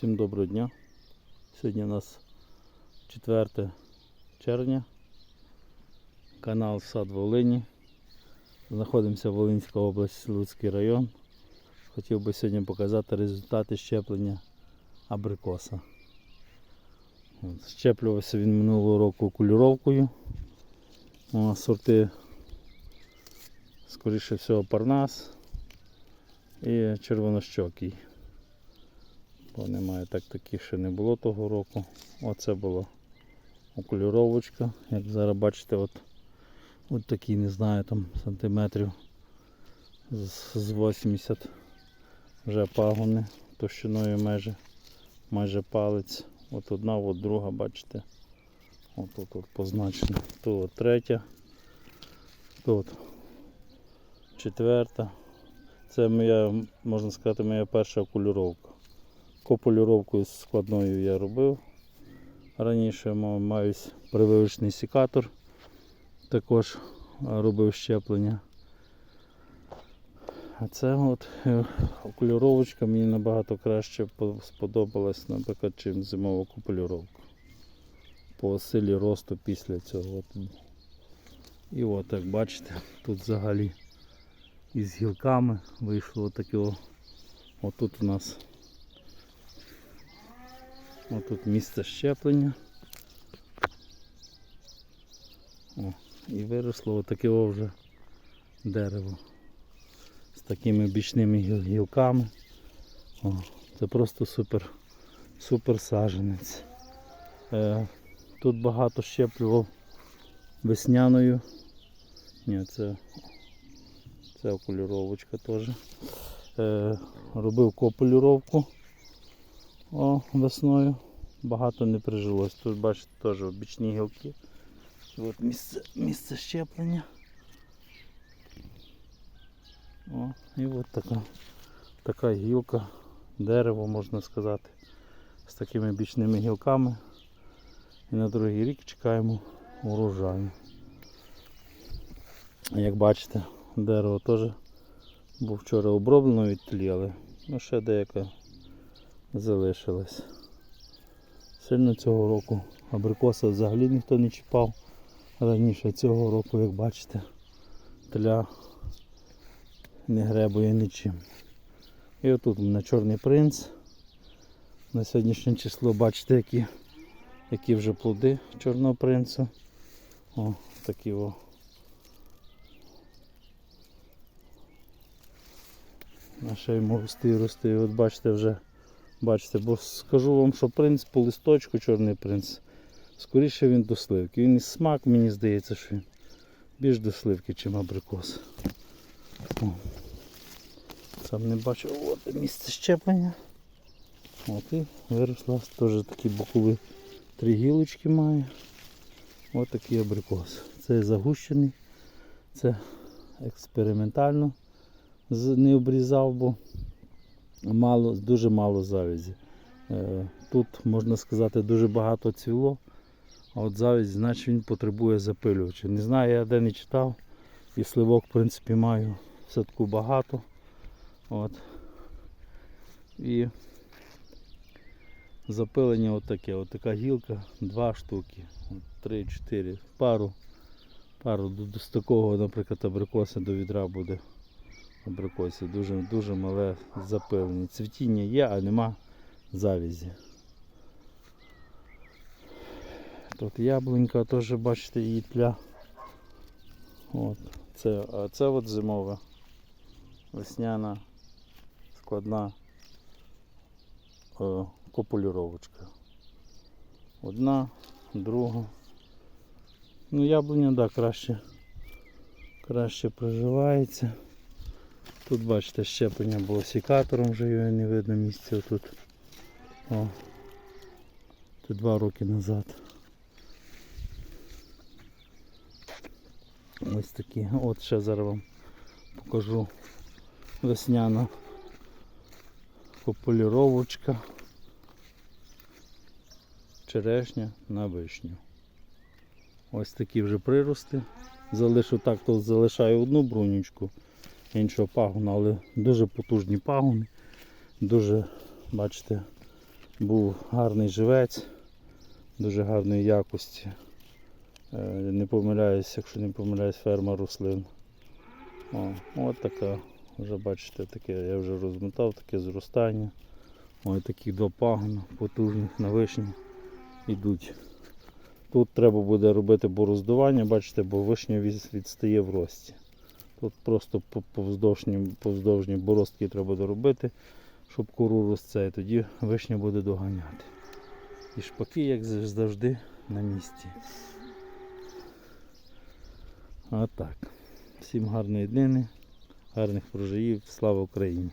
Всім доброго дня. Сьогодні у нас 4 червня. Канал Сад Волині. Знаходимося в Волинська область, Луцький район. Хотів би сьогодні показати результати щеплення абрикоса. От, щеплювався він минулого року кольоровкою. О, сорти, скоріше всього, парнас і червонощокий. Бо немає так таких ще не було того року. Оце була окулюровочка. Як зараз бачите, от, от такі, не знаю, там сантиметрів з, з 80 вже пагони товщиною майже, майже палець. От одна, от друга, бачите. От тут от позначено. Тут третя. Тут четверта. Це моя, можна сказати, моя перша окулюровка. Кополюровку складною я робив. Раніше маю прививочний секатор. Також робив щеплення. А це от е, окулюровочка мені набагато краще сподобалась, наприклад, чим зимова куполюровка. По силі росту після цього. І от як бачите, тут взагалі із гілками вийшло таке. Отут у нас Отут місце щеплення. О, і виросло отаке вже дерево з такими бічними гілками. О, це просто супер, супер саженець. Е, тут багато щеплював весняною. Ні, це, це окулюровочка теж. Е, робив кополюровку о, весною. Багато не прижилось. Тут бачите теж бічні гілки. От місце, місце щеплення. О, і от така, така гілка, дерево можна сказати, з такими бічними гілками. І на другий рік чекаємо урожаю. Як бачите, дерево теж був вчора оброблено від тлі, але ну, ще деяка залишилась. Сильно цього року абрикоса взагалі ніхто не чіпав. Раніше цього року, як бачите, тля не гребує нічим. І отут у мене чорний принц. На сьогоднішнє число бачите, які, які вже плоди чорного принцу. О, такі о. А ще йому рости, рости. От бачите вже Бачите, бо скажу вам, що принц по листочку, чорний принц, скоріше він до сливки. Він і смак, мені здається, що він більш до сливки, ніж абрикос. О. Сам не бачу, от місце щеплення. От і виросла теж такі бокові три гілочки має. Ось такий абрикос. Це загущений, це експериментально не обрізав, бо мало, дуже мало завязі. Е, Тут, можна сказати, дуже багато цвіло, а от завязь, значить він потребує запилювача. Не знаю, я де не читав. І сливок, в принципі, маю в садку багато. От. І запилення отаке, от така гілка, два штуки, от три, чотири, пару, пару до, до такого, наприклад, абрикоса до відра буде абрикосі. Дуже, дуже мале запилення. Цвітіння є, а нема завязі. Тут яблунька теж бачите її тля. От. Це, а це от зимова, весняна, складна е, копулюровочка. Одна, друга. Ну яблуня, так, да, краще, краще проживається. Тут бачите щеплення було сікатором, вже його не видно місця тут. О. Це два роки назад. Ось такі. От ще зараз вам покажу весняна пополіровочка. Черешня на вишню. Ось такі вже прирости. Залишу так, то залишаю одну брунючку іншого пагона, але дуже потужні пагони, дуже, бачите, був гарний живець, дуже гарної якості. Е, Не помиляюсь, якщо не помиляюсь, ферма рослин. О, от така, вже бачите, таке, я вже розмотав, таке зростання. Ось такі два пагона потужних на вишні йдуть. Тут треба буде робити бороздування, бачите, бо вишня відстає в рості. Тут просто повздовжні, повздовжні борозки треба доробити, щоб кору і тоді вишня буде доганяти. І шпаки, як завжди, на місці. А так. Всім гарної днини, гарних врожаїв, слава Україні!